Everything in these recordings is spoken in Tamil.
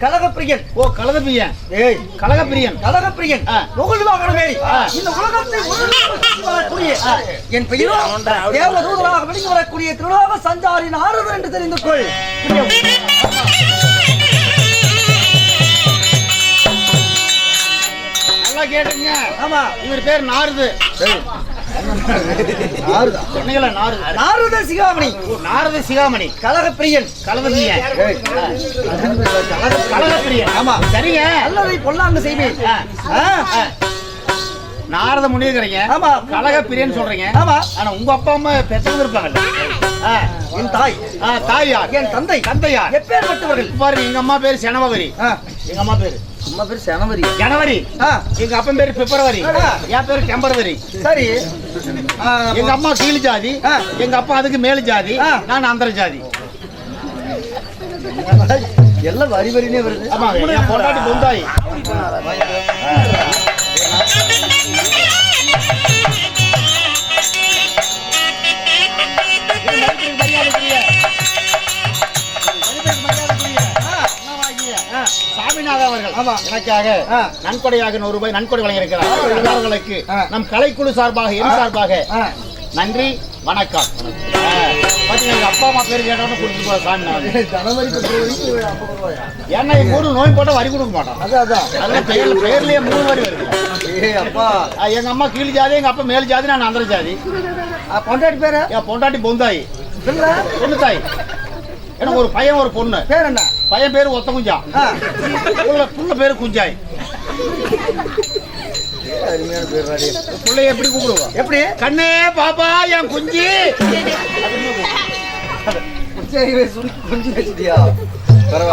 கலகப்பிரியன் ஓ கலதபிரியன் ஏய். கலகப்பிரியன் கலகப்பிரியன் வாகனமேறி ஆ. இந்த உலகத்தை வரக்கூடிய என் பெயரோ தேவதூதராக வெளியே வரக்கூடிய திருலோக சஞ்சாரி நாரதர் என்று தெரிந்து கொள். நல்லா கேட்டுங்க ஆமா. இவர் பேர் நாரது. நாரது நாரத சிகாமணி நாரத சிகாமணி கலகப்பிரியன் கலதபிரியன் கலகப்பிரியன் ஆமா சரிங்க நல்லதை பொல்லாங்க செய்வேன். நாரத முனிகிறீங்க ஆமா கலக பிரியன் சொல்றீங்க ஆமா ஆனா உங்க அப்பா அம்மா பெற்றவங்க இருப்பாங்கல்ல. என் தாய் ஆ, தாய் யார் என் தந்தை தந்தையார் எப்பேற்பட்டவர்கள் பாருங்க எங்க அம்மா பேரு செனவரி ஆ. எங்க அம்மா பேரு அம்மா பேர் ஜனவரி. ஆ. எங்க அப்பன் பேரு பிப்ரவரி. ஆ. என் பேரு டெம்பரவரி சரி. ஆ, எங்க அம்மா கீழ் ஜாதி ஆ. எங்க அப்பா அதுக்கு மேல் ஜாதி ஆ. நான் அந்தர ஜாதி. எல்லாம் வரி வரினே வருது. ஆமா என் பொண்டாட்டி பொந்தாய். சாமிநாதன் அவர்கள். ஆமா. எனக்காக ஆ. நன்கொடையாக நூறு ரூபாய் நன்கொடை வழங்கியிருக்கிறார். அவர்களுக்கு. நம் கலைக்குழு சார்பாக என் சார்பாக. நன்றி வணக்கம். எங்க அப்பா அம்மா பேர் பிப்ரவரி ஐம்பது ரூபாயா ஏன்னா எங்க ஊரு நோய் போட்டா வரி கொடுக்க மாட்டோம் அதான் பெயர் பெயர்லயே மூணு வரி வருது. அப்பா. எங்க அம்மா கீழ் ஜாதி எங்க அப்பா மேல் ஜாதி நான் அந்தர ஜாதி. பொண்டாட்டி பேரு? என் பொண்டாட்டி பொந்தாய். பொண்ணு தாய். எனக்கு ஒரு பையன் ஒரு பொண்ணு. பேர் என்ன? பையன் பேரு ஒத்த குஞ்சா. புள்ள புள்ள பேரு குஞ்சாய். பிள்ளைய எப்படி கூப்பிடுவோம் எப்படி? கண்ணே பாப்பா என் குஞ்சு.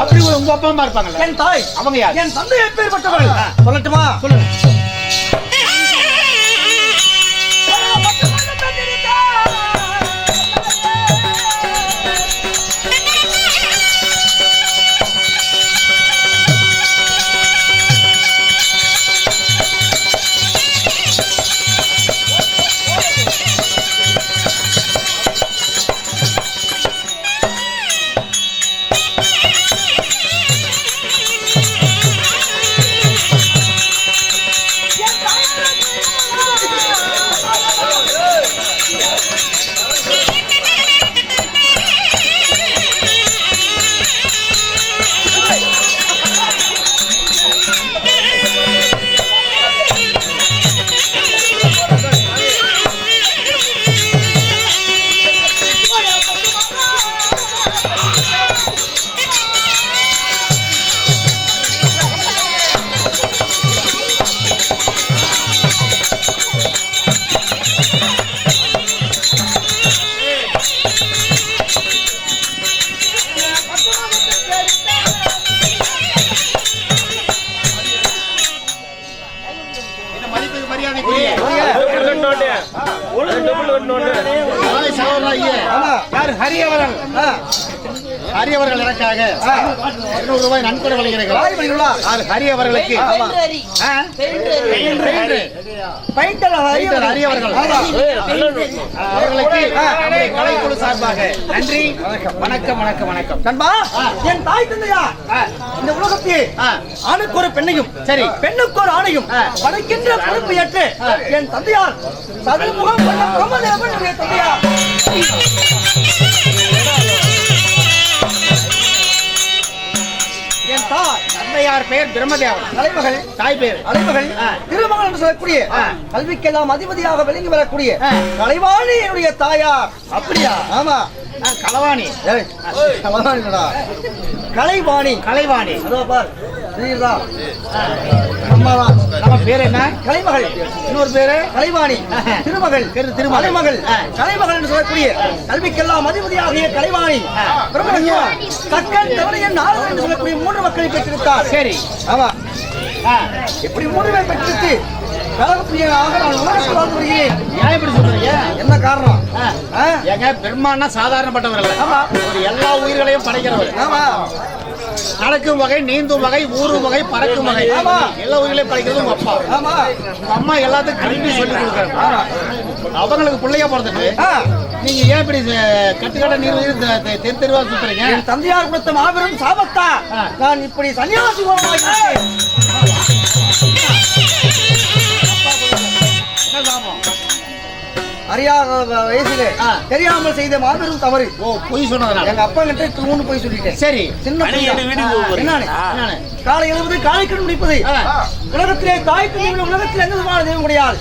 அப்படி உங்க அப்பா அம்மா இருப்பாங்கல்ல. என் தாய். அவங்க யார்? என் தந்தை எப்பேற்பட்டவர்கள் சொல்லட்டுமா? சொல்லுங்க. அவர்களுக்கு கலைக்குழு சார்பாக நன்றி. வணக்கம் வணக்கம் வணக்கம். நண்பா என் தாய் தந்தையா. இந்த உலகத்தில். ஆணுக்கு ஒரு பெண்ணையும் சரி. பெண்ணுக்கு ஒரு ஆணையும். படைக்கின்ற பொறுப்பு ஏற்று என் தந்தையார் என்னுடைய தந்தையார். தந்தையார் பெயர் பிரம்மதேவன். தலைமகள் தாய் பேர் அலைமகள் ஆ. திருமகள் என்று சொல்லக்கூடிய. கல்விக்கெல்லாம் அதிபதியாக விளங்கி வரக்கூடிய. கலைவாணி என்னுடைய தாயார். அப்படியா? ஆமா. ஏய், கலைவாணிடா. கலைவாணி. கலைவாணி. நம்ம பேர் என்ன? கலைமகள். இன்னொரு பேரு கலைவாணி. திருமகள். திரு- திருமகள். கலைமகள். ஆ. கலைமகள் என்று சொல்லக்கூடிய கல்விக்கெல்லாம் அதிபதியாகிய கலைவாணி. தக்கன் தவணையன் நாரதன் என்று சொல்லக்கூடிய மூன்று மக்களை பெற்றிருக்கார். சரி. ஆமா. இப்படி மூன்று பேர் பெற்றிருக்கு என்ன காரணம்? ஏங்க பெருமான்னா சாதாரணப்பட்டவர் அல்ல ஆமா. ஒரு எல்லா உயிர்களையும் படைக்கிறவர். ஆமா. நடக்கும் வகை நீந்தும் வகை ஊறும் வகை பறக்கும் வகை. எல்லா உயிர்களையும் படைக்கிறது உங்க அப்பா. உங்க அம்மா எல்லாத்துக்கும் கல்வி சொல்லி கொடுக்குறாங்க. அவங்களுக்கு பிள்ளையா பிறந்துட்டு. நீங்க ஏன் இப்படி கட்டுக்கட்ட நீர் தெரு தெருவா சுத்துறீங்க? தந்தையார் கொடுத்த மாபெரும் சாபத்தா. நான் இப்படி சன்னியாசி என்ன சாபம்? அறியாத வயசுல. தெரியாமல் செய்த மாபெரும் தவறு. ஓ பொய் சொன்னதுனால. எங்க அப்பா கிட்ட திரும்பு போய் சொல்லிட்டேன். சரி. சின்ன? காலை எழுபது காலை கண் முடிப்பது. உலகத்திலே தாய்க்கு உலகத்தில் எந்த விதமான தெய்வம் கிடையாது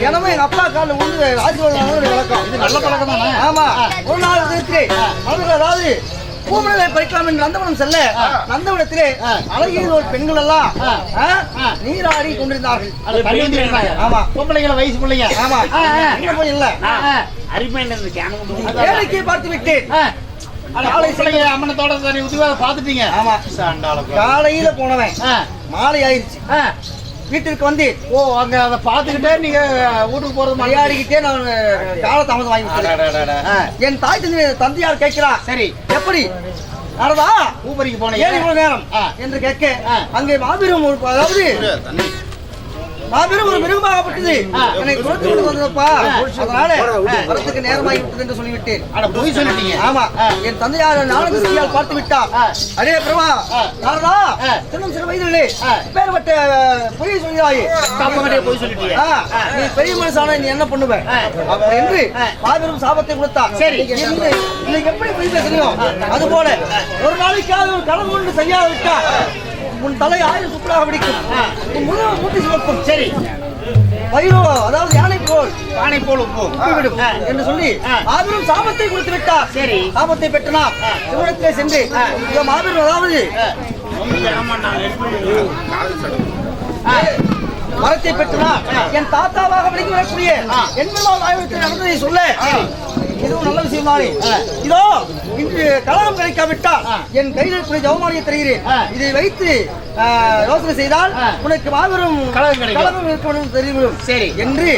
தினமும் எங்க அப்பா காலில் விழுந்து ஆசீர்வாதம் வழக்கம் இது நல்ல பழக்கம் ஆமா. ஒரு நாள் அவர்கள் அதாவது பூமலை பறிக்கலாம் என்று நந்தவனம் செல்ல நந்தவனத்திலே. அழகிய ஒரு பெண்கள் எல்லாம். நீராடி கொண்டிருந்தார்கள். ஆமா. பொம்பளைங்கள வயசு பிள்ளைங்க. ஆமா. இங்க போய் இல்ல? ஆ. வேலைக்கு பார்த்து விட்டேன். அம்மனத்தோட பார்த்துட்டீங்க. ஆமா. காலையில போனவன். மாலை ஆயிடுச்சு. வீட்டிற்கு வந்து ஓ அங்க அதை பார்த்துக்கிட்டே நீங்க வீட்டுக்கு போறது மாதிரி மரியாதைக்கிட்டே நான் கால தாமதம் வாங்கி. ஆ. என் தாய் தந்தை தந்தையார் கேட்கிறா சரி எப்படி நடதா ஊப்பரிக்கு ஏன் போனீங்க இவ்வளவு நேரம். என்று கேட்க. அங்கே மாபெரும் அதாவது மாபெரும் ஒரு மிருகமாகப்பட்டது. என்னை குறைத்து கொண்டு வந்ததப்பா. அதனால வரத்துக்கு நேரமாகி விட்டது என்று சொல்லிவிட்டேன் அட பொய் சொல்லிட்டீங்க ஆமா. என் தந்தையார் நான்கு ஸ்திரியால் பார்த்து விட்டா. அடே. நாரதா ஆ. சின்னம் சிறு வயதிலே. பேர்பட்ட பொய் சொல்கிறாயே தப்பமட்டே பொய் சொல்லிட்டீங்க நீ பெரிய மனுஷான நீ என்ன பண்ணுவ என்று ஆ. மாபெரும் சாபத்தை கொடுத்தா சரி. இன்னைக்கு எப்படி போய் பேசுறோம் அது போல ஒரு நாளைக்காவது ஒரு ஒன்று செய்யாத விட்டா உன் தலை ஆயிரம் சுப்பலாக பிடிக்கும். உன் முதுகு மூட்டி சுமக்கும் சரி வயிறோ அதாவது யானை போல் பானை போல் ஆ. என்று சொல்லி. மாபெரும் சாபத்தை கொடுத்து விட்டார் சரி. சாபத்தை பெற்றனா. சிவனத்திலே சென்று மாபெரும் அதாவது. மரத்தை பெற்றனா என் தாத்தாவாக விளங்கி வரக்கூடிய ஆ. எண்பதாவது ஆயிரத்தில் நடந்ததை சொல்ல. இதுவும் நல்ல விஷயம்? தானே. இதோ இன்று கலகம் கிடைக்காவிட்டால். என் கையில் இருக்கிற ஜவமானியை தருகிறேன். இதை வைத்து யோசனை செய்தால். உனக்கு மாபெரும் கலகம் இருக்கணும் தெரியும். சரி. என்று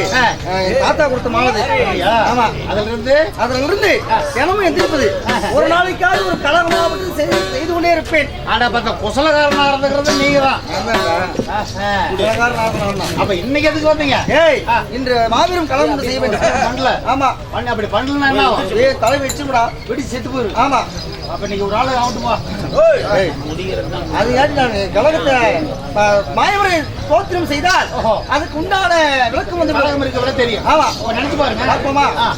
தாத்தா கொடுத்த அப்படியா? ஆமா. அதுல இருந்து அதுல இருந்து தினமும் எந்திருப்பது. ஒரு நாளைக்காவது ஒரு கலகமாவது செய்து செய்து கொண்டே இருப்பேன். ஆனா பார்த்தா குசலகாரனா இருந்துக்கிறது நீங்க தான் அப்ப இன்னைக்கு எதுக்கு வந்தீங்க? ஏய். இன்று மாபெரும் கலகம் செய்ய வேண்டும். பண்ணல ஆமா. அப்படி பண்ணலன்னா என்ன? ஏய் தலை வச்சுடா வெடி செத்து போயிரு. ஆமா. அப்ப நீங்க ஒரு ஆளு ஆகட்டுமா ஏய், அது ஏன் நான்? கலகத்தை ம- மாயவரை தோத்திரம் செய்தால் ஓஹோ. அதுக்கு உண்டான விளக்கம் வந்து கழகம் இருக்க விட தெரியும். ஆமா. நினைச்சு பாருங்க. பார்ப்போமா? ஆ.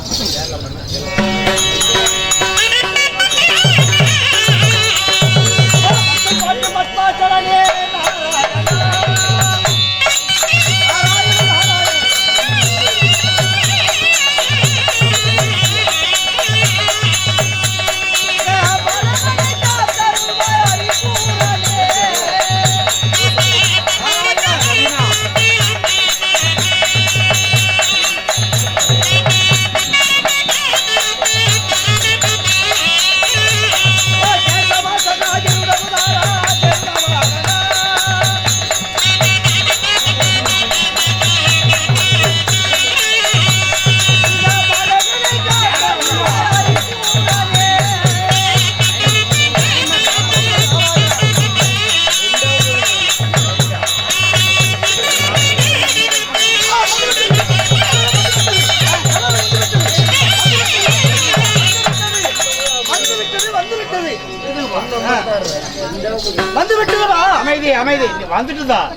வந்துட்டு தான்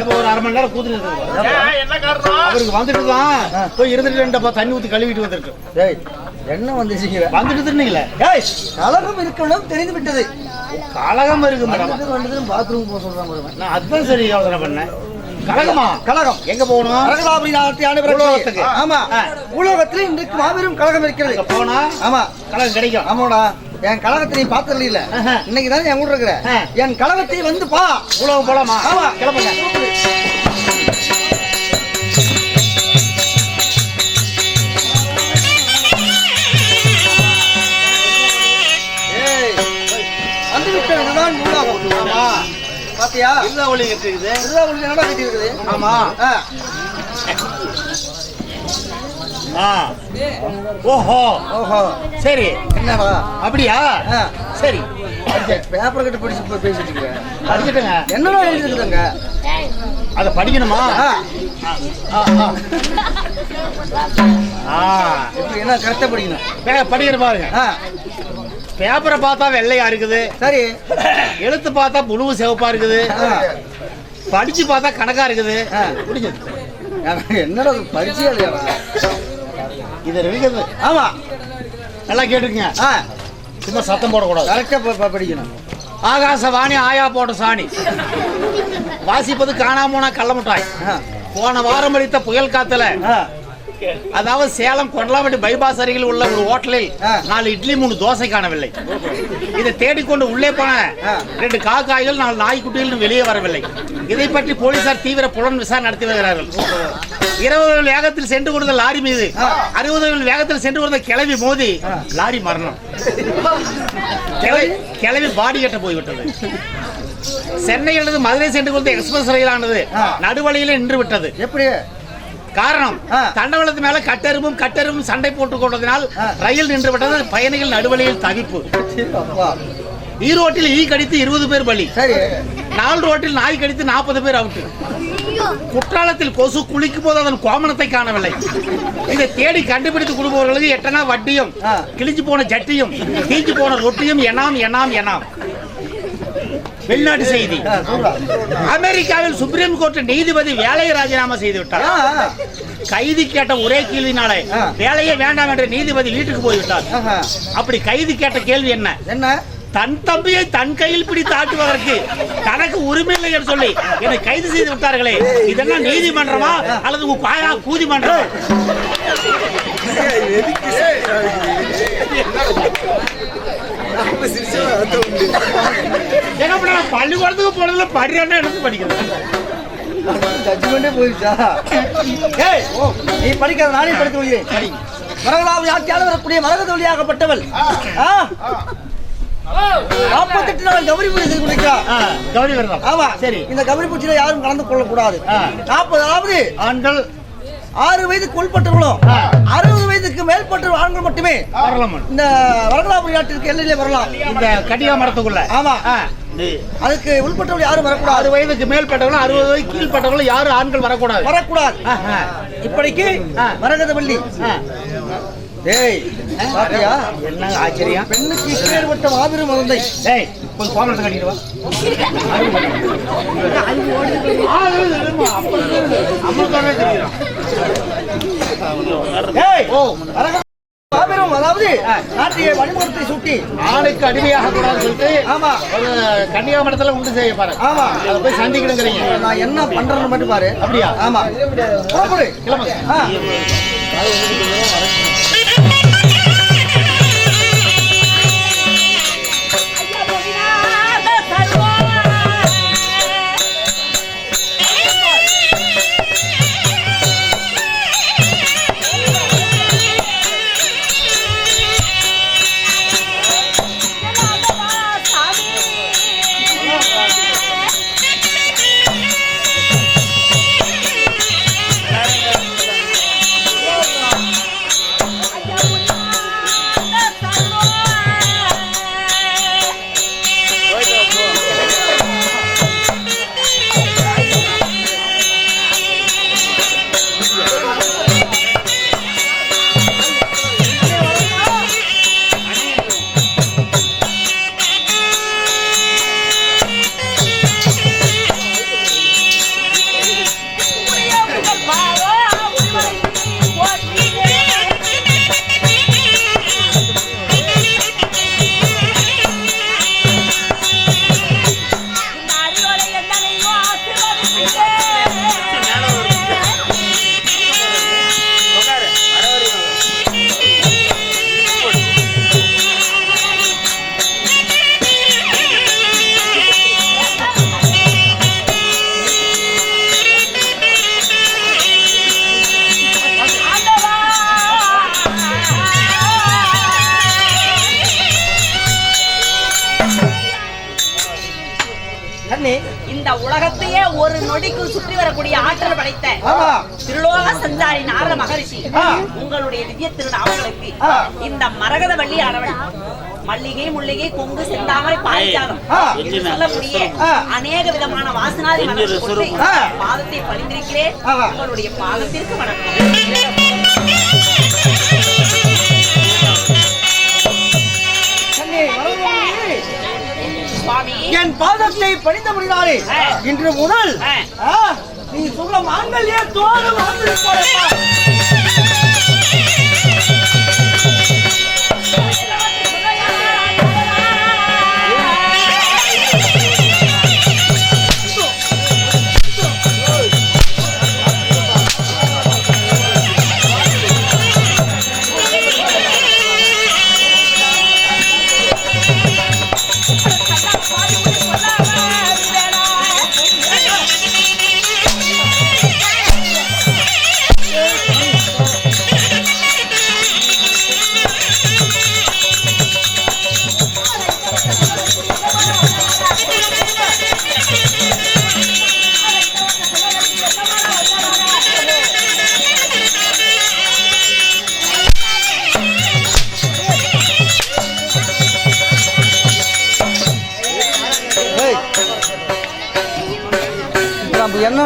இப்ப ஒரு அரை மணி நேரம் கூத்துட்டு இருக்கு அவருக்கு வந்துட்டு தான் போய் இருந்துட்டு ரெண்டப்பா தண்ணி ஊத்தி கழுவிட்டு வந்திருக்கு டேய் என்ன வந்துச்சுங்கிற வந்துட்டு இருந்தீங்களே ஏய் கலகம் இருக்கணும் தெரிந்து விட்டது. கலகம் இருக்கு மேடம். பாத்ரூம் போக சொல்றாங்க நான் அதுதான் சரி யோசனை பண்ணேன். கலகமா? கலகம். எங்க போகணும்? உலோகத்துக்கு. ஆமா. உலகத்தில் இன்றைக்கு மாபெரும் கழகம் இருக்கிறது. போனா ஆமா. கலகம் கிடைக்கும். ஆமாடா. என் கழகத்தை நீ பார்த்தது இல்ல. இன்னைக்கு தானே என் கூட இருக்கிற. என் கழகத்தை வந்து பா. உலகம் போலாமா? ஆமா கிளம்புங்க. பாத்தியா? இதுதான் ஒளி இருக்குது இதுதான் உள்ள என்னடா கட்டி இருக்குது ஆமா ஓஹோ. ஓஹோ. சரி. என்னடா அப்படியா. சரி. பேப்பர் கட்டு படிச்சு பேசிட்டு இருக்கேன் படிச்சுட்டுங்க என்னடா எழுதி இருக்குதுங்க அதை படிக்கணுமா? ஆ, ஆ, ஆ. ஆ. இப்படி என்ன கரெக்டா படிக்கணும்? படிக்கிற பாருங்க. பேப்பரை பார்த்தா வெள்ளையா இருக்குது. சரி. எழுத்து பார்த்தா புழுவு சிவப்பா இருக்குது. படிச்சு பார்த்தா கணக்கா இருக்குது. என்னடா இது பரிச்சையா இல்லையா? இது இருக்குது ஆமா. நல்லா கேட்டுக்கங்க. ஆ. சும்மா சத்தம் போடக்கூடாது. படிக்கணும். ஆகாசவாணி ஆயா போட்ட சாணி. வாசிப்பது காணாம போனா கள்ள மிட்டாய் போன வாரம் அடித்த புயல் காத்துல. அதாவது சேலம் கொண்டலாம்பட்டி பைபாஸ் அருகில் உள்ள ஒரு ஹோட்டலில். நாலு இட்லி மூணு தோசை காணவில்லை இதை தேடிக்கொண்டு உள்ளே போன. ரெண்டு காக்காய்கள் நாலு நாய்க்குட்டிகள் வெளியே வரவில்லை இதை பற்றி போலீசார் தீவிர புலன் விசாரணை நடத்தி வருகிறார்கள் இருபது வேகத்தில் சென்று கொண்ட லாரி மீது. அறுபது வேகத்தில் சென்று கொண்ட கிளவி மோதி. லாரி மரணம் கிளவி பாடி கட்ட போய்விட்டது சென்னையிலிருந்து மதுரை சென்று கொண்ட எக்ஸ்பிரஸ் ரயிலானது. நடுவழியிலே நின்று விட்டது எப்படி காரணம். தண்டவளத்து மேல கட்டெரும்பும் கட்டெரும்பும் சண்டை போட்டுக் கொண்டதினால். ரயில் நின்று விட்டது பயணிகள் நடுவழியில் தவிப்பு. ஈரோட்டில் ஈ கடித்து இருபது பேர் பலி. சரி. நாலு ரோட்டில் நாய் கடித்து நாற்பது பேர் அவுட்டு. குற்றாலத்தில் கொசு குளிக்கும் போது அதன் கோமணத்தை காணவில்லை. இதை தேடி கண்டுபிடித்து கொடுப்பவர்களுக்கு எட்டனா வட்டியும். கிழிஞ்சு போன ஜட்டியும் தீஞ்சு போன ரொட்டியும் எனாம் எனாம் எனாம். வெளிநாட்டு செய்தி. அமெரிக்காவில் சுப்ரீம் கோர்ட் நீதிபதி வேலையை ராஜினாமா செய்து விட்டார். கைதி கேட்ட ஒரே கேள்வினாலே. வேலையே வேண்டாம் என்ற நீதிபதி வீட்டுக்கு போய்விட்டார். அப்படி கைதி கேட்ட கேள்வி என்ன? என்ன? தன் தம்பியை தன் கையில் பிடித்து ஆட்டுவதற்கு தனக்கு உரிமை இல்லை என்று சொல்லி என்னை கைது செய்து விட்டார்களே. இதெல்லாம் நீதிமன்றமா? அல்லது பாயா கூதி மன்றமா? ஏன்னா இப்ப நான் பள்ளிக்கூடத்துக்கு போனதுல படிறேன்னா எடுத்து படிக்கிறேன் ஜட்ஜ்மெண்டே போயிருச்சா ஏய் ஓ நீ படிக்காத நானே படித்து விடுகிறேன் மரகலாவு யாத்தியால் வரக்கூடிய மரகத தொழிலாகப்பட்டவள் நாற்பத்தெட்டு நாள் கௌரி பூஜை செய்து கொடுக்கிறா கௌரி ஆமா சரி இந்த கௌரி பூஜையில யாரும் கலந்து கொள்ளக்கூடாது நாற்பதாவது ஆண்கள் ஆறு வயதுக்கு உட்பட்டவர்களும் ஆ. அறுபது வயதுக்கு மேற்பட்ட ஆண்கள் மட்டுமே வரலாம். இந்த வரலாறு நாட்டிற்கு எல்லையிலே வரலாம். இந்த கடிகா மரத்துக்குள்ள ஆமா. அதுக்கு உள்பட்டவர்கள் யாரும் வரக்கூடாது. வயதுக்கு மேற்பட்டவங்களும் அறுபது வயது கீழ்பட்டவங்களும் யாரும் ஆண்கள் வரக்கூடாது. வரக்கூடாது. இப்படிக்கு. மரகதவள்ளி. டேய் பாத்தியா? என்ன ஆச்சரியம்? பெண்ணுக்கு மாபெரும் மருந்தை. டேய் கொஞ்சம் கோமலத்தை கட்டிட்டு வா. ஆ, மாபெரும் அதாவது நாட்டிய வழிமுகத்தை சுட்டி. ஆளுக்கு அடிமையாக கூடாதுன்னு சொல்லிட்டு ஆமா. ஒரு கன்னியாகுமரத்துல உண்டு செய்ய பாரு. ஆமா. அதை போய் சந்திக்கணுங்கிறீங்க. நான் என்ன பண்றேன்னு மட்டும் பாரு. அப்படியா? ஆமா. இந்த உலகத்தையே ஒரு நொடிக்குள் சுற்றி வரக்கூடிய ஆற்றல் படைத்த திருலோக சஞ்சாரி நாரத மகரிஷி. உங்களுடைய திவ்ய திருநாமங்களுக்கு. இந்த மரகத வள்ளி ஆனவள் மல்லிகை முல்லிகை கொங்கு செந்தாமரை பாரிஜாதம் சொல்லக்கூடிய. அநேக விதமான வாசனாதி. பாதத்தை பணிந்திருக்கிறேன். உங்களுடைய பாதத்திற்கு வணக்கம் என் பாதத்தை பணிந்த முடினாரே ஆ. இன்று முதல் நீ சொல்ல மாங்கல்யே தோடு வந்து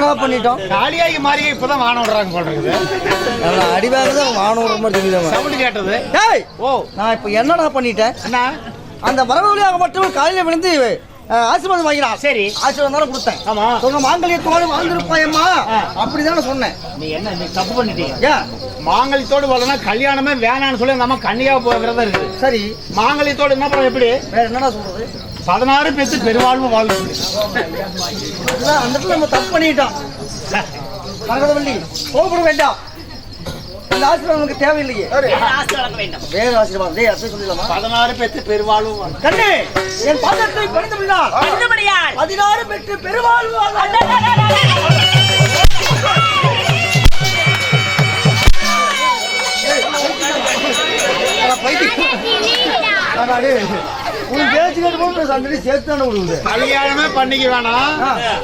என்னடா பண்ணிட்டோம்? காளியாகி மாறியே இப்பதான் வானம் விடுறாங்க நல்லா அடிவாக வானம் விடுற மாதிரி தெரியுது சவுண்ட் கேட்டது. டேய் ஓ. நான் இப்போ என்னடா பண்ணிட்டேன்? என்ன? அந்த வரவு வழியாக மட்டும் காலையில விழுந்து ஆசீர்வாதம் வாங்கினான் சரி. ஆசீர்வாதம் தானே கொடுத்தேன். ஆமா. சொன்ன மாங்கல்யத்தோடு வாழ்ந்திருப்பாயம்மா. அப்படிதானே சொன்னேன். நீ என்ன நீ தப்பு பண்ணிட்டீங்க? மாங்கல்யத்தோடு வரலன்னா கல்யாணமே வேணாம்னு சொல்லி நம்ம கன்னியா போகிறதா இருக்குது சரி. மாங்கல்யத்தோடு என்ன பண்ண எப்படி? வேற என்னடா சொல்றது? பதினாறு பேத்து பெருவாழ்வு வாழ்வு அதுதான் அந்த இடத்துல நம்ம தப்பு பண்ணிட்டோம். மரகதவள்ளி கோபுர வேண்டாம். இந்த ஆசீர்வாதம் நமக்கு தேவையில்லையே. வேற ஆசீர்வாதம் டேய் அப்படி பதினாறு பேத்து பெருவாழ்வு வாழ்வு கண்ணே என் பாதத்தை பதினாறு பெற்று பெருவாழ்வு உன் பேச்சு கேட்டு சண்டை சேர்த்து தானே விடுவது கல்யாணமே பண்ணிக்க வேணாம்.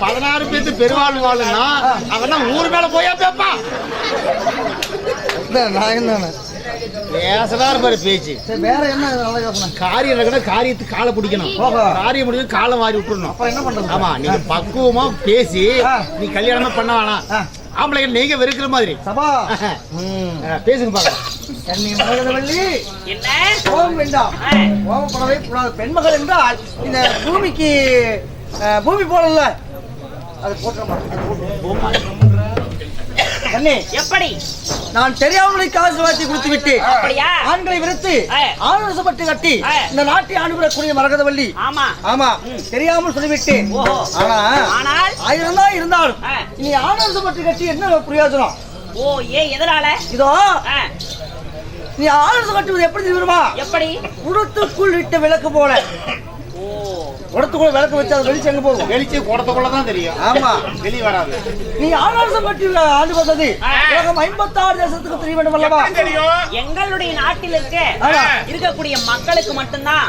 பதினாறு பேத்து பெருவாழ்வு வாழுன்னா அவன் ஊர் மேல போயா பேப்பான் நான் தானே பேசதா இருப்பாரு பேச்சு. வேற என்ன நல்ல யோசனை? காரியம் நடக்கணும் காரியத்துக்கு காலை பிடிக்கணும். காரியம் முடிஞ்சு காலை மாறி விட்டுறணும். அப்புறம் என்ன பண்றது? ஆமா நீங்க பக்குவமா பேசி. நீ கல்யாணமே பண்ண வேணாம். ஆ. ஆம்பளைங்க நீங்க வெறுக்கிற மாதிரி. சபா. பேசுங்க பாக்க கண்ணி மரகதவள்ளி என்ன? கோபம் வேண்டாம். கோபப்படவே கூடாது பெண்மகள் என்றால் இந்த பூமிக்கு பூமி போடல அது போட்டுறமா கண்ணி எப்படி? நான் தெரியாமலே காசு வாத்தி கொடுத்து விட்டு அப்படியா? ஆண்களை விருத்து ஆ. ஆணுசப்பட்டு கட்டி. இந்த நாட்டை ஆண்டுவிடக்கூடிய மரகதவள்ளி ஆமா. ஆமா தெரியாமல் சொல்லிவிட்டு. ஆனா ஆனால்? ஆயிரம் தான் இருந்தாலும். நீ ஆணுசப்பட்டு கட்டி என்ன பிரயோஜனம்? ஓ ஏ எதனால? இதோ நீ ஆணுசம் கட்டுவது எப்படி தெரியுமா எப்படி? உடத்துக்குள் விட்ட விளக்கு போல. ஓ உடத்துக்குள்ள விளக்கு வச்சு அது வெளிச்சு எங்க போகும்? வெளிச்சு குடத்துக்குள்ள தான் தெரியும். ஆமா. வெளியே வராது. நீ ஆணாசம் பற்றி ஆண்டு வந்தது உலகம் ஐம்பத்தாறு தேசத்துக்கு தெரிய வேண்டும் அல்லவா? எங்களுடைய நாட்டில் இருக்க. இருக்கக்கூடிய மக்களுக்கு மட்டும்தான்.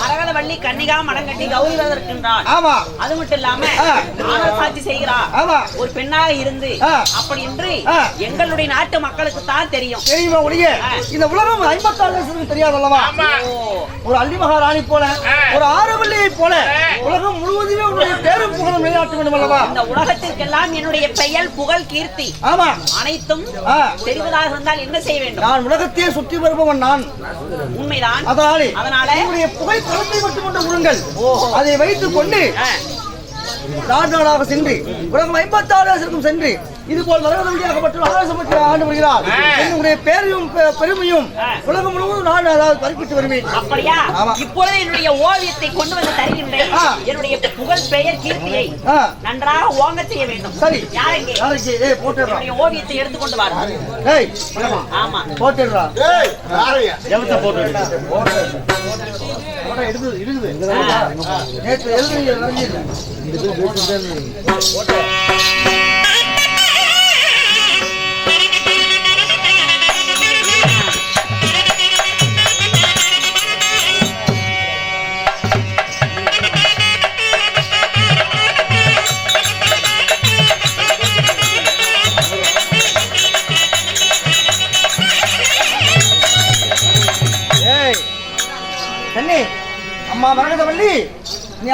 மரகதவள்ளி கன்னிகா மடங்கட்டி கௌரிவரர் இருக்கின்றார் ஆமா. அது மட்டும் இல்லாம ஆ. ஆணர் சாட்சி செய்கிறார். ஆமா. ஒரு பெண்ணாக இருந்து. அப்படி என்று. எங்களுடைய நாட்டு மக்களுக்கு தான் தெரியும் தெரியுமா ஒழிய. இந்த உலகம் ஐம்பத்தாறு தேசத்துக்கு தெரியாது அல்லவா? ஓ ஒரு அள்ளி மகாராணி போல ஒரு ஆரவல்லியை போல. உலகம் முழுவதுமே உன்னுடைய பேரும் புகழும் நிலைநாட்ட வேண்டும் அல்லவா? இந்த உலகத்திற்கெல்லாம் என்னுடைய பெயர் புகழ் கீர்த்தி ஆமா. அனைத்தும். தெரிவதாக இருந்தால் என்ன செய்ய வேண்டும்? நான் உலகத்தையே சுற்றி வருபவன் நான். உண்மைதான். அதனாலே அதனால? உங்களுடைய புகை பழத்தை மட்டும் கொண்டு ஓஹோ. அதை வைத்துக் கொண்டு நாடு நாடாக சென்று உலகம் ஐம்பத்தாறு தேசத்துக்கும் சென்று இது போல் வரவழியாக மற்றும் ஆலோசனை ஆண்டு வருகிறார். என்னுடைய பேரையும் பெ- பெருமையும். உலகம் முழுவதும் நான் அதாவது பறிப்பிட்டு வருவேன். அப்படியா. இப்பொழுது என்னுடைய ஓவியத்தை கொண்டு வந்து தருகின்றேன். ஆ. என்னுடைய புகழ் பெயர் கீர்த்தியை நன்றாக ஓங்க செய்ய வேண்டும். சரி. போட்டுடுறான் என்னுடைய ஓவியத்தை எடுத்துக்கொண்டு ஏய் ஆமா. போட்டுடுறான் எவத்த போட்டு இருக்குது இருக்குது நேற்று எழுதி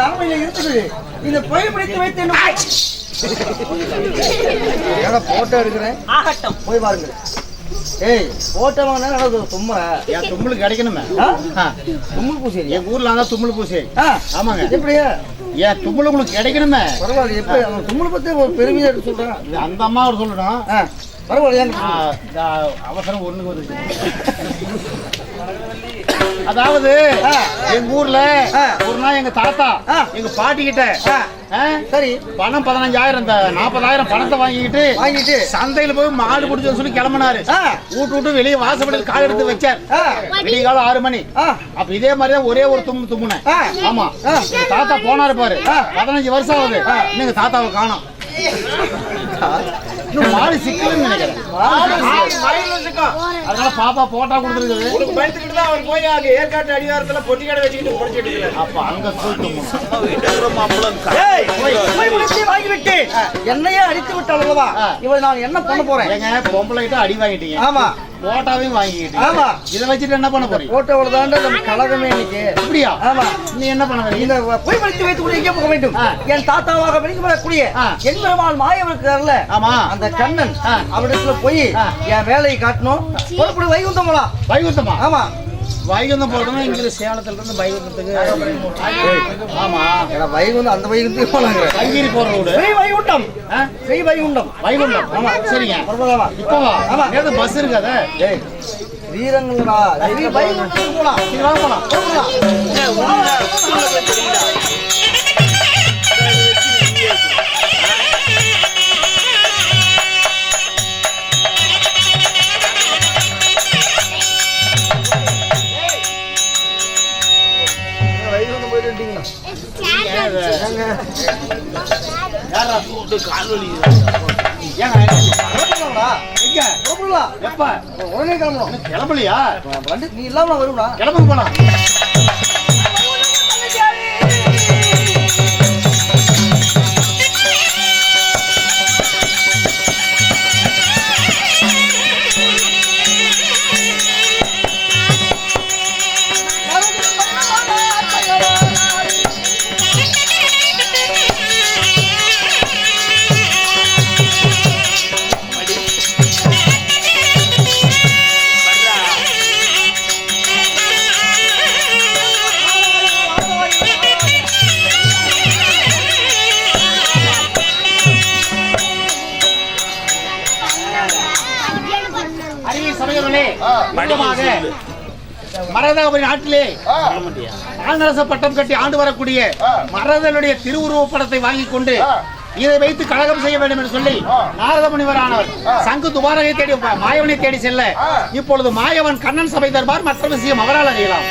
அரண்மனையில இருக்குது. இந்த புயல் பிடித்து வைத்து என்ன போட்டோ எடுக்கிறேன்? ஆகட்டும். போய் பாருங்க ஏய் போட்டோ வாங்கினா நடக்குது தும்முற. என் தும்முளுக்கு கிடைக்கணுமே. தும்முல் பூசேரி எங்க ஊர்ல தான் தும்முள் பூசி. ஆ. ஆமாங்க. எப்படியா? என் தும்முள் உங்களுக்கு கிடைக்கணுமே? பரவாயில்ல எப்படி அவன் தும்முல் பத்தி ஒரு பெருமையா எடுத்து சொல்றான். இது அந்த அம்மா அவர் சொல்லணும். பரவாயில்ல அவசரம் ஒண்ணுக்கு வருது அதாவது. எங்க ஊர்ல. ஒரு நாள் எங்க தாத்தா. எங்க பாட்டி கிட்ட சரி. பணம் பதினஞ்சாயிரம் இந்த நாற்பதாயிரம் பணத்தை வாங்கிக்கிட்டு வாங்கிட்டு. சந்தையில போய் மாடு பிடிச்சோன்னு சொல்லி கிளம்பினாரு. வீட்டு விட்டு வெளியே வாசப்படியில் கால் எடுத்து வச்சார். ஆ. விடிய காலம் ஆறு மணி. அப்ப இதே மாதிரி தான் ஒரே ஒரு தும்மு தும்முனேன். ஆ. ஆமா. தாத்தா போனாரு பாரு. பதினஞ்சு வருஷம் ஆகுது. எங்க தாத்தாவை காணோம். இன்னும் மாடு சிக்கலன்னு நினைக்கிறேன். அதனால பாப்பா போட்டா கொடுத்துருக்குது. பயந்துக்கிட்டு தான் அவர் போய் அங்க ஏற்காட்டு அடிவாரத்துல பொட்டி கடை வச்சுக்கிட்டு பொடிச்சிட்டு இருக்காரு அப்ப அங்க வாங்கிவிட்டு என்னையே அடித்து விட்டாள் அல்லவா? ஆ. இவள் நான் என்ன பண்ண போறேன்? ஏங்க பொம்பளை கிட்ட அடி வாங்கிட்டீங்க. ஆமா. போட்டாவையும் வாங்கிக்கிட்டீங்க ஆமா. இதை வச்சுட்டு என்ன பண்ண போறீங்க? போட்டோவில் தாண்டா நம்ம கழகமே இன்னைக்கு. அப்படியா? ஆமா. நீ என்ன பண்ண இந்த பொய் படித்து வைத்து கூட எங்கே போக வேண்டும். என் தாத்தாவாக வெளிவரக்கூடிய ஆ. என் பெருமாள் மாயம் இருக்கிறார்ல ஆமா அந்த கண்ணன். அவரிடத்துல போய். என் வேலையை காட்டணும். புறப்படு வைகுந்தம் போலாம் வைகுந்தமா? ஆமா. வைகுந்தம் போடணும் இங்க சேலத்துல இருந்து வைகுந்தத்துக்கு ஆமா. வைகுந்தம் அந்த வைகுந்தத்துக்கு போனாங்க. கைகீரி போற ரோடு ஸ்ரீ வைகுண்டம்? ஸ்ரீ வைகுண்டம். வைகுண்டம். ஆமா சரிங்க. பரவாயில்லவா இப்பவா? ஆமா. நேத்து பஸ் இருக்காத. ஏய் ஸ்ரீரங்கம்டா ஸ்ரீ வைகுண்டத்துக்கு போலாம். வாங்க போலாம். கிளம்பலையா வண்டி நீ இல்லாம வருவா கிளம்புங்க போலாம் மனிதமாக மரதாபுரி நாட்டிலே ஆனரச பட்டம் கட்டி ஆண்டு வரக்கூடிய மரதனுடைய திருவுருவ படத்தை வாங்கிக் கொண்டு இதை வைத்து கழகம் செய்ய வேண்டும் என்று சொல்லி நாரத முனிவரானவர் சங்கு துபாரகை தேடி மாயவனை தேடி செல்ல இப்பொழுது மாயவன் கண்ணன் சபை தருவார் மற்ற விஷயம் அவரால் அறியலாம்.